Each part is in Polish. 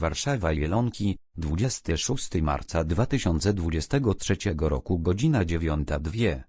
Warszawa Jelonki, 26 marca 2023 roku godzina 9.02.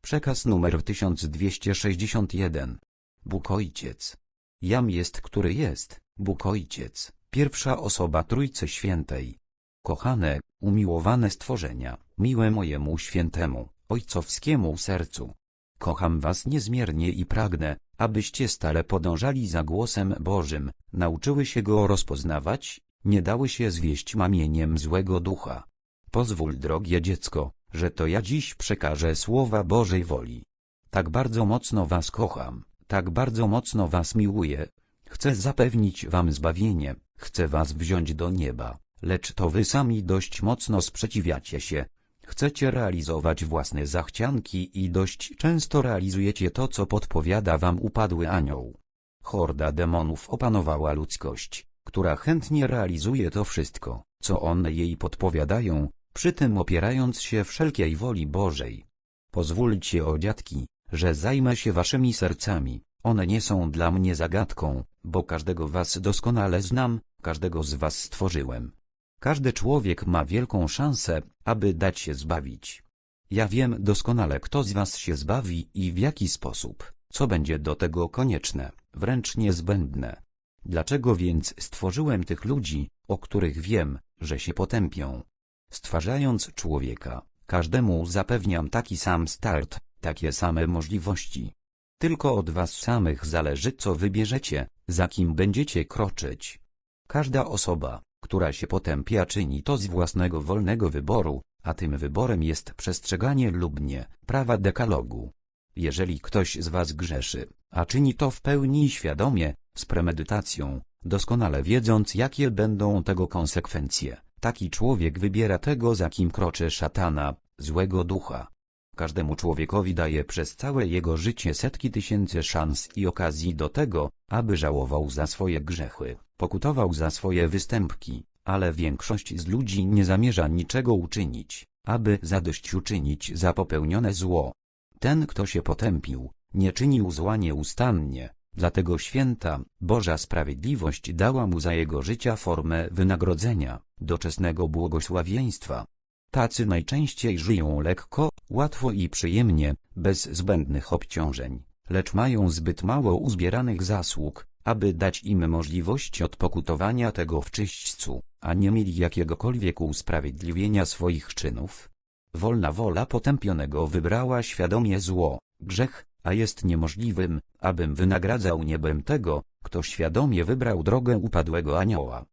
Przekaz numer 1261. Bóg Ojciec. Jam jest, który jest, Bóg Ojciec, pierwsza osoba Trójcy Świętej. Kochane, umiłowane stworzenia, miłe mojemu świętemu, ojcowskiemu sercu. Kocham was niezmiernie i pragnę, abyście stale podążali za głosem Bożym, nauczyły się go rozpoznawać, nie dały się zwieść mamieniem złego ducha. Pozwól, drogie dziecko, że to ja dziś przekażę słowa Bożej woli. Tak bardzo mocno was kocham, tak bardzo mocno was miłuję. Chcę zapewnić wam zbawienie, chcę was wziąć do nieba, lecz to wy sami dość mocno sprzeciwiacie się. Chcecie realizować własne zachcianki i dość często realizujecie to, co podpowiada wam upadły anioł. Horda demonów opanowała ludzkość, która chętnie realizuje to wszystko, co one jej podpowiadają, przy tym opierając się wszelkiej woli Bożej. Pozwólcie o dziadki, że zajmę się waszymi sercami, one nie są dla mnie zagadką, bo każdego was doskonale znam, każdego z was stworzyłem. Każdy człowiek ma wielką szansę, aby dać się zbawić. Ja wiem doskonale kto z was się zbawi i w jaki sposób, co będzie do tego konieczne, wręcz niezbędne. Dlaczego więc stworzyłem tych ludzi, o których wiem, że się potępią? Stwarzając człowieka, każdemu zapewniam taki sam start, takie same możliwości. Tylko od was samych zależy co wybierzecie, za kim będziecie kroczyć. Każda osoba, która się potępia czyni to z własnego wolnego wyboru, a tym wyborem jest przestrzeganie lub nie prawa dekalogu. Jeżeli ktoś z was grzeszy, a czyni to w pełni świadomie, z premedytacją, doskonale wiedząc jakie będą tego konsekwencje, taki człowiek wybiera tego za kim kroczy szatana, złego ducha. Każdemu człowiekowi daje przez całe jego życie setki tysięcy szans i okazji do tego, aby żałował za swoje grzechy, pokutował za swoje występki, ale większość z ludzi nie zamierza niczego uczynić, aby zadośćuczynić za popełnione zło. Ten, kto się potępił, nie czynił zła nieustannie, dlatego święta, Boża Sprawiedliwość dała mu za jego życia formę wynagrodzenia, doczesnego błogosławieństwa. Tacy najczęściej żyją lekko, łatwo i przyjemnie, bez zbędnych obciążeń, lecz mają zbyt mało uzbieranych zasług, aby dać im możliwość odpokutowania tego w czyśćcu, a nie mieli jakiegokolwiek usprawiedliwienia swoich czynów. Wolna wola potępionego wybrała świadomie zło, grzech, a jest niemożliwym, abym wynagradzał niebem tego, kto świadomie wybrał drogę upadłego anioła.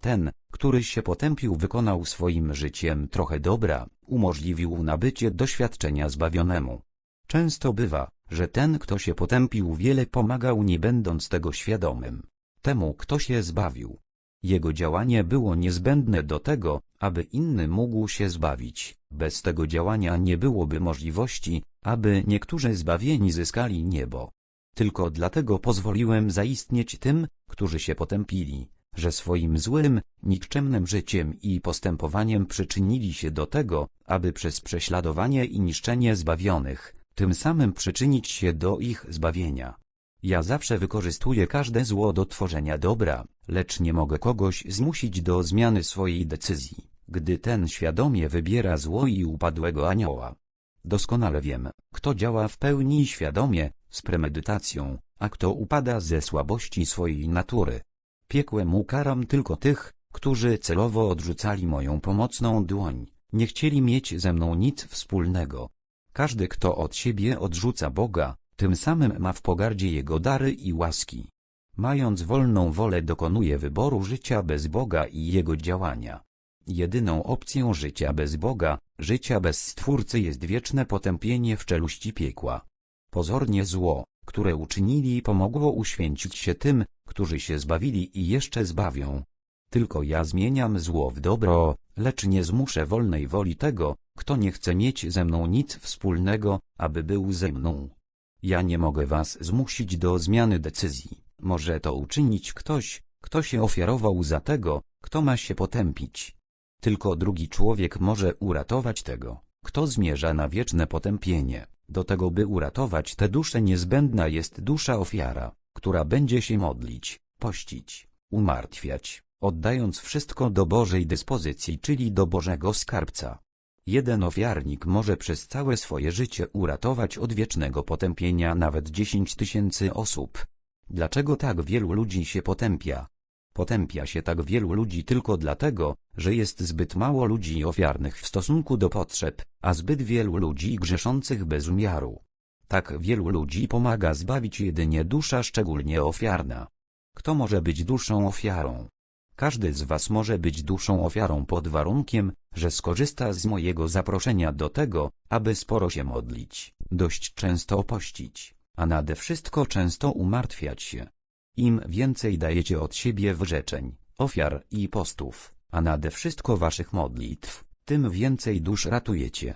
Ten, który się potępił wykonał swoim życiem trochę dobra, umożliwił nabycie doświadczenia zbawionemu. Często bywa, że ten kto się potępił wiele pomagał nie będąc tego świadomym. Temu kto się zbawił. Jego działanie było niezbędne do tego, aby inny mógł się zbawić. Bez tego działania nie byłoby możliwości, aby niektórzy zbawieni zyskali niebo. Tylko dlatego pozwoliłem zaistnieć tym, którzy się potępili, że swoim złym, nikczemnym życiem i postępowaniem przyczynili się do tego, aby przez prześladowanie i niszczenie zbawionych, tym samym przyczynić się do ich zbawienia. Ja zawsze wykorzystuję każde zło do tworzenia dobra, lecz nie mogę kogoś zmusić do zmiany swojej decyzji, gdy ten świadomie wybiera zło i upadłego anioła. Doskonale wiem, kto działa w pełni świadomie, z premedytacją, a kto upada ze słabości swojej natury. Piekłem ukaram tylko tych, którzy celowo odrzucali moją pomocną dłoń, nie chcieli mieć ze mną nic wspólnego. Każdy kto od siebie odrzuca Boga, tym samym ma w pogardzie Jego dary i łaski. Mając wolną wolę dokonuje wyboru życia bez Boga i Jego działania. Jedyną opcją życia bez Boga, życia bez Stwórcy jest wieczne potępienie w czeluści piekła. Pozornie zło, które uczynili pomogło uświęcić się tym, którzy się zbawili i jeszcze zbawią. Tylko ja zmieniam zło w dobro, lecz nie zmuszę wolnej woli tego, kto nie chce mieć ze mną nic wspólnego, aby był ze mną. Ja nie mogę was zmusić do zmiany decyzji. Może to uczynić ktoś, kto się ofiarował za tego, kto ma się potępić. Tylko drugi człowiek może uratować tego, kto zmierza na wieczne potępienie. Do tego by uratować tę duszę niezbędna jest dusza ofiara, która będzie się modlić, pościć, umartwiać, oddając wszystko do Bożej dyspozycji, czyli do Bożego skarbca. Jeden ofiarnik może przez całe swoje życie uratować od wiecznego potępienia nawet 10 tysięcy osób. Dlaczego tak wielu ludzi się potępia? Potępia się tak wielu ludzi tylko dlatego, że jest zbyt mało ludzi ofiarnych w stosunku do potrzeb, a zbyt wielu ludzi grzeszących bez umiaru. Tak wielu ludzi pomaga zbawić jedynie dusza szczególnie ofiarna. Kto może być duszą ofiarą? Każdy z was może być duszą ofiarą pod warunkiem, że skorzysta z mojego zaproszenia do tego, aby sporo się modlić, dość często pościć, a nade wszystko często umartwiać się. Im więcej dajecie od siebie wyrzeczeń, ofiar i postów, a nade wszystko waszych modlitw, tym więcej dusz ratujecie.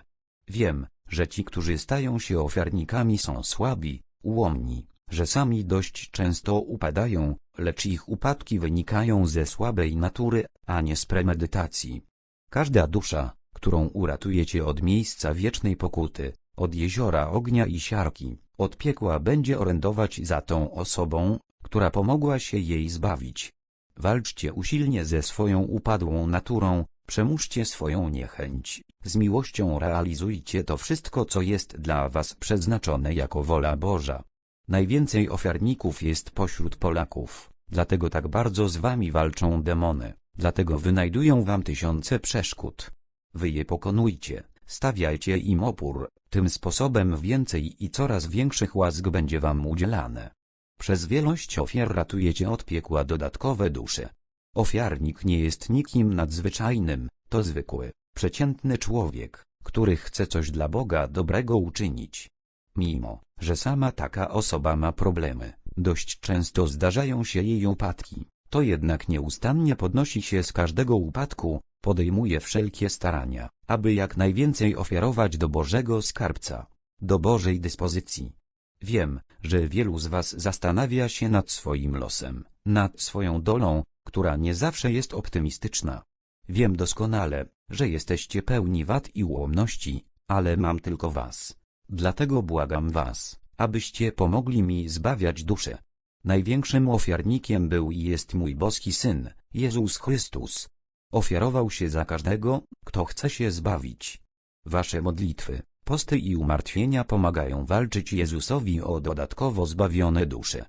Wiem, że ci, którzy stają się ofiarnikami są słabi, ułomni, że sami dość często upadają, lecz ich upadki wynikają ze słabej natury, a nie z premedytacji. Każda dusza, którą uratujecie od miejsca wiecznej pokuty, od jeziora ognia i siarki, od piekła będzie orędować za tą osobą, która pomogła się jej zbawić. Walczcie usilnie ze swoją upadłą naturą, przemóżcie swoją niechęć, z miłością realizujcie to wszystko co jest dla was przeznaczone jako wola Boża. Najwięcej ofiarników jest pośród Polaków, dlatego tak bardzo z wami walczą demony, dlatego wynajdują wam tysiące przeszkód. Wy je pokonujcie, stawiajcie im opór, tym sposobem więcej i coraz większych łask będzie wam udzielane. Przez wielość ofiar ratujecie od piekła dodatkowe dusze. Ofiarnik nie jest nikim nadzwyczajnym, to zwykły, przeciętny człowiek, który chce coś dla Boga dobrego uczynić. Mimo, że sama taka osoba ma problemy, dość często zdarzają się jej upadki, to jednak nieustannie podnosi się z każdego upadku, podejmuje wszelkie starania, aby jak najwięcej ofiarować do Bożego skarbca, do Bożej dyspozycji. Wiem, że wielu z was zastanawia się nad swoim losem, nad swoją dolą, która nie zawsze jest optymistyczna. Wiem doskonale, że jesteście pełni wad i ułomności, ale mam tylko was. Dlatego błagam was, abyście pomogli mi zbawiać duszę. Największym ofiarnikiem był i jest mój boski Syn, Jezus Chrystus. Ofiarował się za każdego, kto chce się zbawić. Wasze modlitwy, posty i umartwienia pomagają walczyć Jezusowi o dodatkowo zbawione dusze.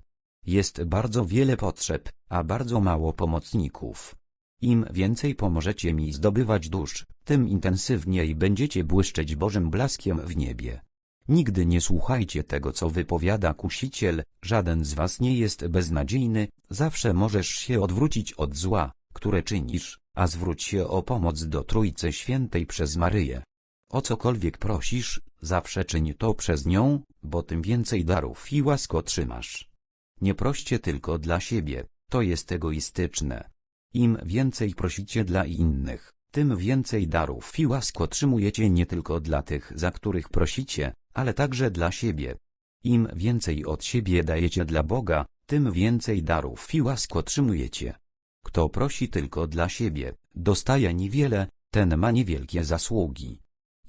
Jest bardzo wiele potrzeb, a bardzo mało pomocników. Im więcej pomożecie mi zdobywać dusz, tym intensywniej będziecie błyszczeć Bożym blaskiem w niebie. Nigdy nie słuchajcie tego co wypowiada kusiciel, żaden z was nie jest beznadziejny, zawsze możesz się odwrócić od zła, które czynisz, a zwróć się o pomoc do Trójcy Świętej przez Maryję. O cokolwiek prosisz, zawsze czyń to przez nią, bo tym więcej darów i łask otrzymasz. Nie proście tylko dla siebie, to jest egoistyczne. Im więcej prosicie dla innych, tym więcej darów i łask otrzymujecie nie tylko dla tych, za których prosicie, ale także dla siebie. Im więcej od siebie dajecie dla Boga, tym więcej darów i łask otrzymujecie. Kto prosi tylko dla siebie, dostaje niewiele, ten ma niewielkie zasługi.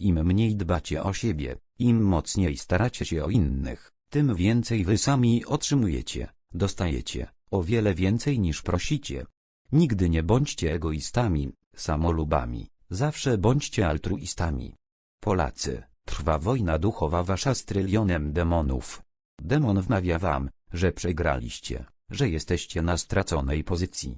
Im mniej dbacie o siebie, im mocniej staracie się o innych, tym więcej wy sami otrzymujecie, dostajecie, o wiele więcej niż prosicie. Nigdy nie bądźcie egoistami, samolubami, zawsze bądźcie altruistami. Polacy, trwa wojna duchowa wasza z trylionem demonów. Demon wmawia wam, że przegraliście, że jesteście na straconej pozycji.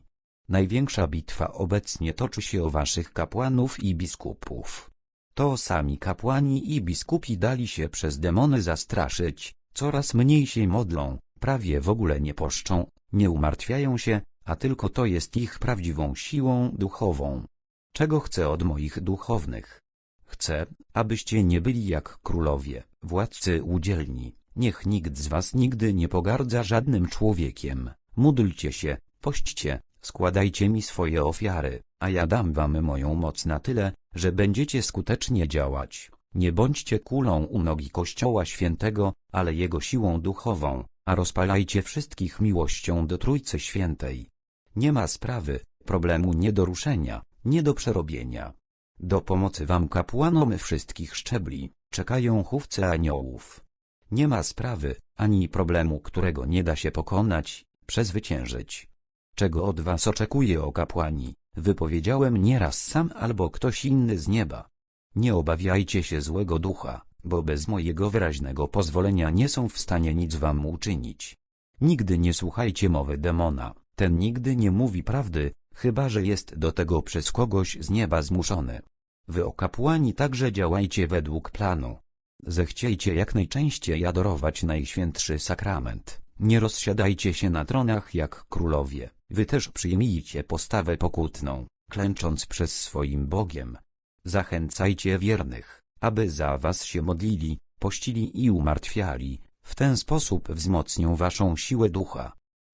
Największa bitwa obecnie toczy się o waszych kapłanów i biskupów. To sami kapłani i biskupi dali się przez demony zastraszyć, coraz mniej się modlą, prawie w ogóle nie poszczą, nie umartwiają się, a tylko to jest ich prawdziwą siłą duchową. Czego chcę od moich duchownych? Chcę, abyście nie byli jak królowie, władcy udzielni. Niech nikt z was nigdy nie pogardza żadnym człowiekiem. Módlcie się, pośćcie, składajcie mi swoje ofiary, a ja dam wam moją moc na tyle, że będziecie skutecznie działać. Nie bądźcie kulą u nogi Kościoła Świętego, ale Jego siłą duchową, a rozpalajcie wszystkich miłością do Trójcy Świętej. Nie ma sprawy, problemu nie do ruszenia, nie do przerobienia. Do pomocy wam kapłanom wszystkich szczebli, czekają chówce aniołów. Nie ma sprawy, ani problemu, którego nie da się pokonać, przezwyciężyć. Czego od was oczekuje o kapłani, wypowiedziałem nieraz sam albo ktoś inny z nieba. Nie obawiajcie się złego ducha, bo bez mojego wyraźnego pozwolenia nie są w stanie nic wam uczynić. Nigdy nie słuchajcie mowy demona, ten nigdy nie mówi prawdy, chyba że jest do tego przez kogoś z nieba zmuszony. Wy o kapłani także działajcie według planu. Zechciejcie jak najczęściej adorować Najświętszy Sakrament. Nie rozsiadajcie się na tronach jak królowie, wy też przyjmijcie postawę pokutną, klęcząc przed swoim Bogiem. Zachęcajcie wiernych, aby za was się modlili, pościli i umartwiali, w ten sposób wzmocnią waszą siłę ducha.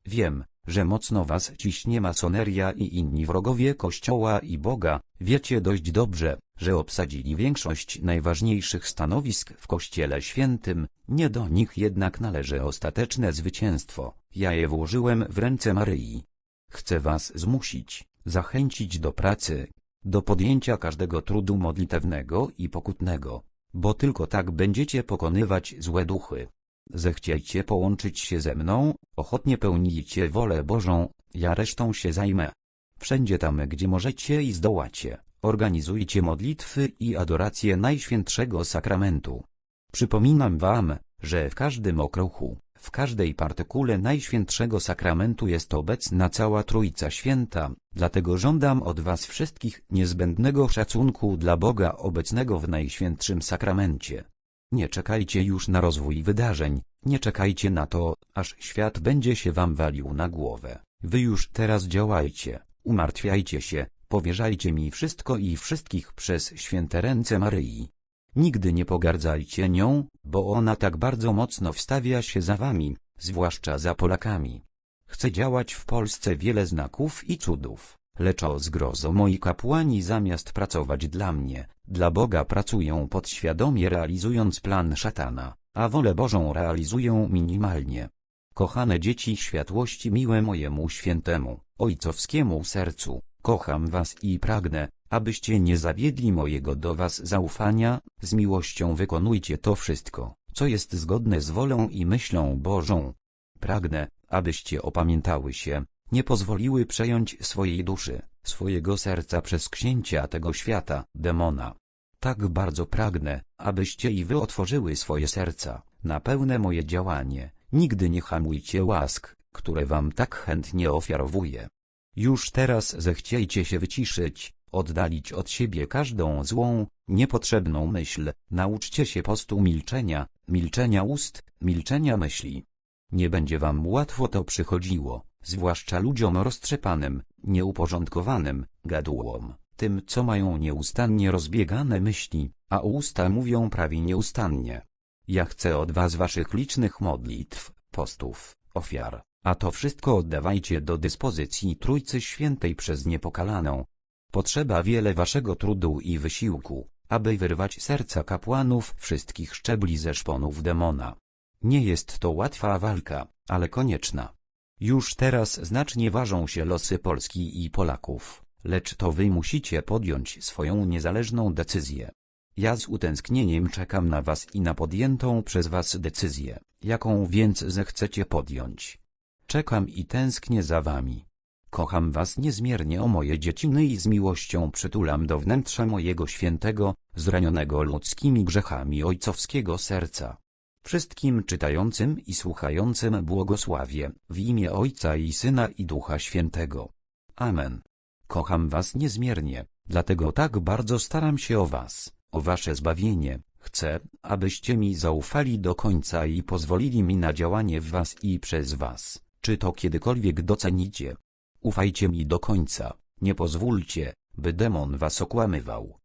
Wiem, że mocno was ciśnie masoneria i inni wrogowie Kościoła i Boga, wiecie dość dobrze, że obsadzili większość najważniejszych stanowisk w Kościele Świętym, nie do nich jednak należy ostateczne zwycięstwo, ja je włożyłem w ręce Maryi. Chcę was zmusić, zachęcić do pracy, do podjęcia każdego trudu modlitewnego i pokutnego, bo tylko tak będziecie pokonywać złe duchy. Zechciejcie połączyć się ze mną, ochotnie pełnijcie wolę Bożą, ja resztą się zajmę. Wszędzie tam, gdzie możecie i zdołacie, organizujcie modlitwy i adorację Najświętszego Sakramentu. Przypominam wam, że w każdym okruchu, w każdej partykule Najświętszego Sakramentu jest obecna cała Trójca Święta, dlatego żądam od was wszystkich niezbędnego szacunku dla Boga obecnego w Najświętszym Sakramencie. Nie czekajcie już na rozwój wydarzeń, nie czekajcie na to, aż świat będzie się wam walił na głowę. Wy już teraz działajcie, umartwiajcie się, powierzajcie mi wszystko i wszystkich przez święte ręce Maryi. Nigdy nie pogardzajcie nią, bo ona tak bardzo mocno wstawia się za wami, zwłaszcza za Polakami. Chcę działać w Polsce wiele znaków i cudów, lecz o zgrozo moi kapłani zamiast pracować dla mnie, dla Boga pracują podświadomie realizując plan szatana, a wolę Bożą realizują minimalnie. Kochane dzieci światłości miłe mojemu świętemu, ojcowskiemu sercu, kocham was i pragnę, abyście nie zawiedli mojego do was zaufania, z miłością wykonujcie to wszystko, co jest zgodne z wolą i myślą Bożą. Pragnę, abyście opamiętały się, nie pozwoliły przejąć swojej duszy, swojego serca przez księcia tego świata, demona. Tak bardzo pragnę, abyście i wy otworzyły swoje serca, na pełne moje działanie, nigdy nie hamujcie łask, które wam tak chętnie ofiarowuję. Już teraz zechciejcie się wyciszyć, oddalić od siebie każdą złą, niepotrzebną myśl, nauczcie się postu milczenia, milczenia ust, milczenia myśli. Nie będzie wam łatwo to przychodziło, zwłaszcza ludziom roztrzepanym, nieuporządkowanym, gadułom, tym co mają nieustannie rozbiegane myśli, a usta mówią prawie nieustannie. Ja chcę od was waszych licznych modlitw, postów, ofiar, a to wszystko oddawajcie do dyspozycji Trójcy Świętej przez niepokalaną. Potrzeba wiele waszego trudu i wysiłku, aby wyrwać serca kapłanów wszystkich szczebli ze szponów demona. Nie jest to łatwa walka, ale konieczna. Już teraz znacznie ważą się losy Polski i Polaków, lecz to wy musicie podjąć swoją niezależną decyzję. Ja z utęsknieniem czekam na was i na podjętą przez was decyzję, jaką więc zechcecie podjąć. Czekam i tęsknię za wami. Kocham was niezmiernie o moje dzieciny i z miłością przytulam do wnętrza mojego świętego, zranionego ludzkimi grzechami ojcowskiego serca. Wszystkim czytającym i słuchającym błogosławię, w imię Ojca i Syna i Ducha Świętego. Amen. Kocham was niezmiernie, dlatego tak bardzo staram się o was, o wasze zbawienie. Chcę, abyście mi zaufali do końca i pozwolili mi na działanie w was i przez was, czy to kiedykolwiek docenicie. Ufajcie mi do końca, nie pozwólcie, by demon was okłamywał.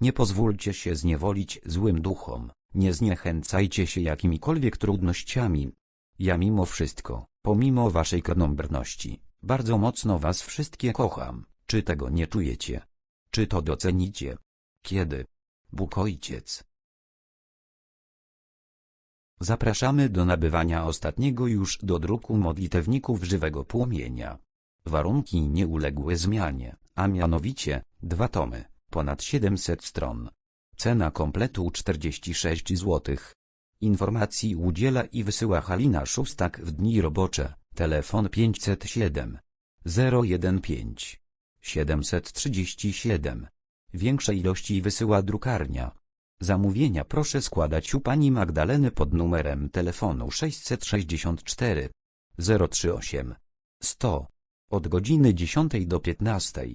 Nie pozwólcie się zniewolić złym duchom, nie zniechęcajcie się jakimikolwiek trudnościami. Ja mimo wszystko, pomimo waszej krnąbrności, bardzo mocno was wszystkie kocham, czy tego nie czujecie? Czy to docenicie? Kiedy? Bóg Ojciec. Zapraszamy do nabywania ostatniego już do druku modlitewników żywego płomienia. Warunki nie uległy zmianie, a mianowicie, dwa tomy, ponad 700 stron. Cena kompletu 46 zł. Informacji udziela i wysyła Halina Szustak w dni robocze, telefon 507 015 737. Większe ilości wysyła drukarnia. Zamówienia proszę składać u pani Magdaleny pod numerem telefonu 664 038 100 od godziny 10 do 15.